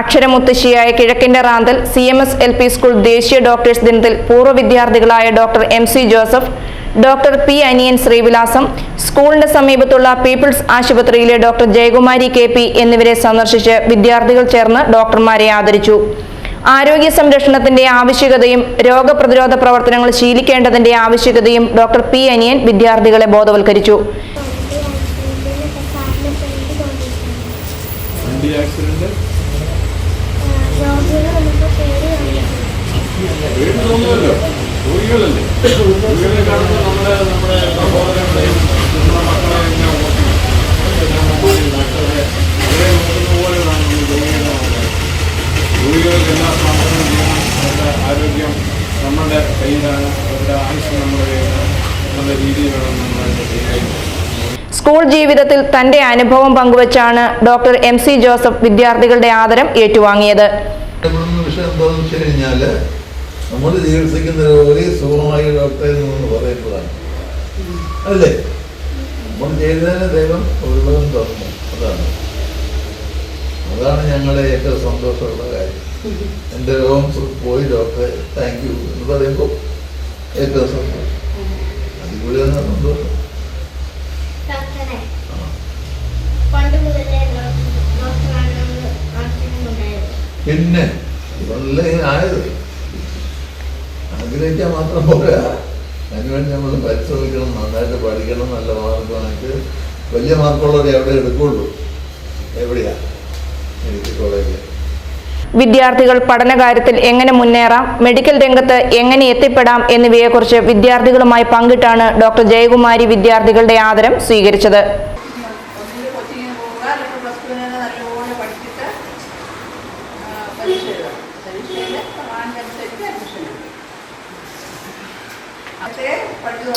അക്ഷരമുത്തശ്ശിയായ കിഴക്കിന്റെ റാന്തൽ C M S L P school ദേശീയ doctors ദിനത്തിൽ പൂർവ വിദ്യാർത്ഥികളായ doctor M C Joseph doctor P Aniyan Srivilasam സ്കൂളിന്റെ സമീപത്തുള്ള പീപ്പിൾസ് ആശുപത്രിയിലെ ഡോക്ടർ ജയകുമാരി കെ പി എന്നിവരെ സന്ദർശിച്ച് വിദ്യാർത്ഥികൾ ചേർന്ന് ഡോക്ടർമാരെ ആദരിച്ചു. ആരോഗ്യ സംരക്ഷണത്തിന്റെ ആവശ്യകതയും രോഗപ്രതിരോധ പ്രവർത്തനങ്ങൾ ശീലിക്കേണ്ടതിന്റെ ആവശ്യകതയും ഡോക്ടർ പി അനിയൻ വിദ്യാർത്ഥികളെ ബോധവൽക്കരിച്ചു. ആക്സിഡന്റ് രോഗികളല്ലേ രോഗികളെ കാണുമ്പോൾ നമ്മുടെ നമ്മുടെ സഹോദരങ്ങളെയും നമ്മുടെ മക്കളെയും നാട്ടുകാരെ അവരെ നോക്കുന്ന പോലെ വേണം നമ്മൾ രോഗികളെ രോഗികൾക്ക് എല്ലാ സഹായവും ചെയ്യണം അവരുടെ ആരോഗ്യം നമ്മുടെ കയ്യിലാണ് നമ്മുടെ കയ്യിലാണ് രീതിയിൽ നമ്മൾ ചെയ്യുക സ്കൂൾ ജീവിതത്തിൽ തന്റെ അനുഭവം പങ്കുവച്ചാണ് ഡോക്ടർ എം സി ജോസഫ് വിദ്യാർത്ഥികളുടെ ആദരം ഏറ്റുവാങ്ങിയത്. നമ്മൾ അല്ലേ ദൈവം അതാണ്. അതാണ് ഏറ്റവും സന്തോഷമുള്ള കാര്യം. എന്റെ രോഗം പോയി ഡോക്ടറെ താങ്ക് യു എന്ന് പറയുമ്പോൾ ഏറ്റവും സന്തോഷം. പിന്നെ ആയത്. ആഗ്രഹിച്ചാൽ മാത്രം പോരാ. അതിനുവേണ്ടി നമ്മൾ പരിശ്രമിക്കണം നന്നായിട്ട് പഠിക്കണം നല്ല മാർക്ക് വലിയ മാർക്കുള്ളവരെ എവിടെ എടുക്കുള്ളൂ. എവിടെയാ? വിദ്യാർത്ഥികൾ പഠനകാര്യത്തിൽ എങ്ങനെ മുന്നേറാം മെഡിക്കൽ രംഗത്ത് എങ്ങനെ എത്തിപ്പെടാം എന്നിവയെക്കുറിച്ച് വിദ്യാർത്ഥികളുമായി പങ്കിട്ടാണ് ഡോക്ടർ ജയകുമാരി വിദ്യാർത്ഥികളുടെ ആദരം സ്വീകരിച്ചത്. അത്രേ പഠിച്ചു